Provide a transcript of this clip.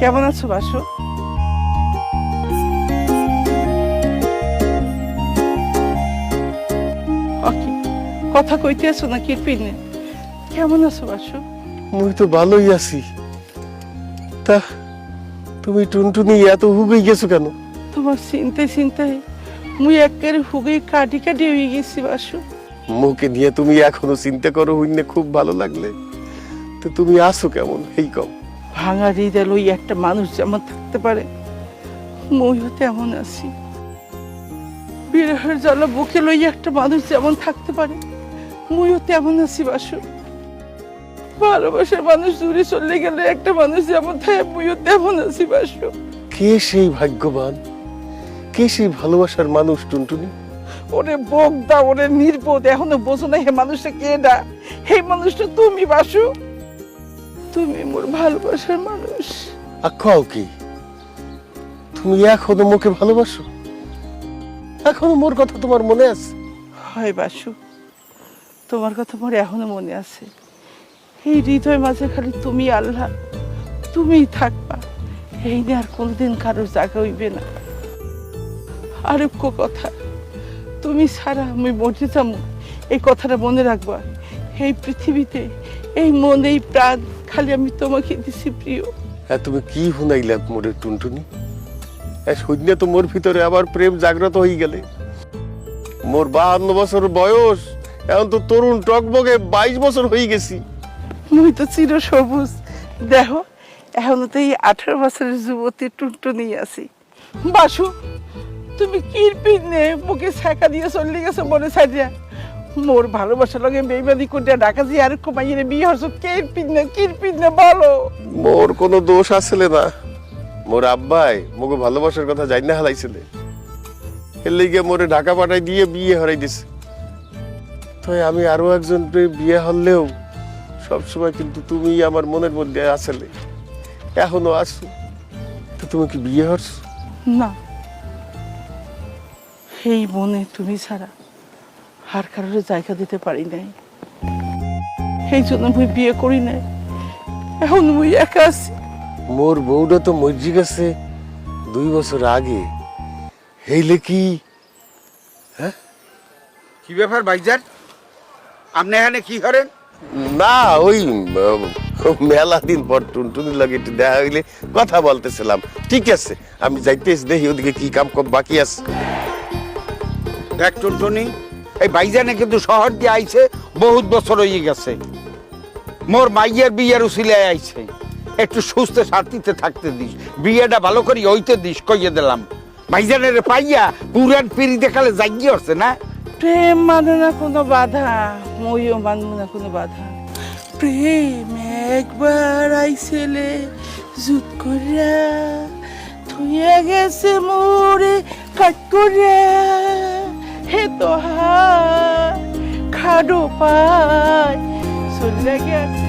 কেমন আছো বাসু? কথা কইতে আছো না কিরপিনে কেমন আছো বাসু? মুই তো ভালোই আছি। তা তুমি টুনটুনি এত হুগই গেছো কেন? তোমার চিন্তায় চিন্তায় মুই একেবারে হুগে কাটি কাটি হয়ে গেছি বাসু। মুখে নিয়ে তুমি এখনও চিন্তা করো হইনে খুব ভালো লাগলে। তো তুমি আসো কেমন? এই কম ভাঙা হৃদয় লই একটা মানুষ যেমন থাকতে পারে মইও তেমন আছি। বিরহের জ্বালা বুকে লই একটা মানুষ যেমন থাকতে পারে মইও তেমন আছি বাসু। ভালোবাসার মানুষ দূরে চলে গেলে একটা মানুষ যেমন থাকে মইও তেমন আছি বাসু। কে সেই ভাগ্যবান? কে সেই ভালোবাসার মানুষ টুনটুনি? ওরে বগদা ওরে নির্বোধ এখনও বোঝো না হে মানুষটা কে ডা হে মানুষটা তুমি বাসু। তুমি মোর ভালোবাসার মানুষ। আর কও কি? তুমি এখনও মুখে ভালোবাসো? এখনও মোর কথা তোমার মনে আছে? হয় বাসু তোমার কথা মোর এখনও মনে আছে। এই হৃদয় মাঝে খালি তুমি আল্লাহ তুমিই থাকবা। এই নিয়ে আর কোনোদিন কারোর জায়গা হইবে না। আরেক কথা তুমি ছাড়া আমি মরে যাব। এই কথাটা মনে রাখবা। এই পৃথিবীতে এই মন এই প্রাণ খালি আমি তোমাকে দিছি প্রিয়। হ্যাঁ তুমি কি শুনাইলা মোরে টুনটুনি? হ্যাঁ শূন্য তো মোর ভিতরে আবার প্রেম জাগ্রত হয়ে গেলে। মোর বাহান্ন বছর বয়স এখন তো তরুণ টকবগে বাইশ বছর হয়ে গেছি। মুই তো চির সবুজ। দেখো এখন তো এই আঠারো বছরের যুবতী টুনটুনি আছি। বাসু তুমি কিরপিন নে মুখে ছাকা দিয়ে চলে গেছো মনে সাজিয়া মোর ভালোবাসা লগে বেইমানি করে ডাকা দিয়ে আর কমাইয়ে বিয়ে হরছো কিরপিন নে কিরপিন নে বলো মোর কোনো দোষ আসলে না। মোর আব্বাই মোকে ভালোবাসার কথা জানি না হালাইছিলে। এর লিগে মোরে ঢাকা পাঠাই দিয়ে বিয়ে হরাই দিছে। তো আমি আরও একজন বিয়ে হলেও সবসময় কিন্তু তুমি আমার মনের মধ্যে আসলে। এখনও আসো তো তুমি কি বিয়ে হরছো? না। এই মনে তুমি ছাড়া আর কারোর জায়গা দিতে পারি নাই। এই জন্য মুই বিয়ে করি নাই। এখন মুই একা আছি। মোর বউটা তো মর্জি গেছে দুই বছর আগে। হেইলে কি? কি ব্যাপার ভাইজান আপনি এখানে কি করেন? না ওই মেলা দিন পর টুনটুনির লাগে একটু দেখা হইলে কথা বলতেছিলাম। ঠিক আছে আমি যাইতেছি দেখি ওদিকে কি কাম কম বাকি আছে। দেখ টুনটুনি এই ভাইজানে কিন্তু শহর দিয়ে আইছে, বহুত বছর হয়ে গেছে। মোর মাইয়ের বিয়ের উসিলায় আইছে। একটু সুস্থ শান্তিতে থাকতে দিস, বিয়েটা ভালো করে হইতে দিস, কইয়ে দিলাম। ভাইজানের পাইয়া পুরান পিড়ি দেখালে জাগিয়ে হচ্ছে না? প্রেম মানে না কোনো বাধা মইও মানব না কোনো বাধা। প্রেম একবার আইসেলে জুত করিয়া থুয়ে গেছে মোরে, কাট করিয়া। হে তো হায় খাডো পায়। চলে গেছে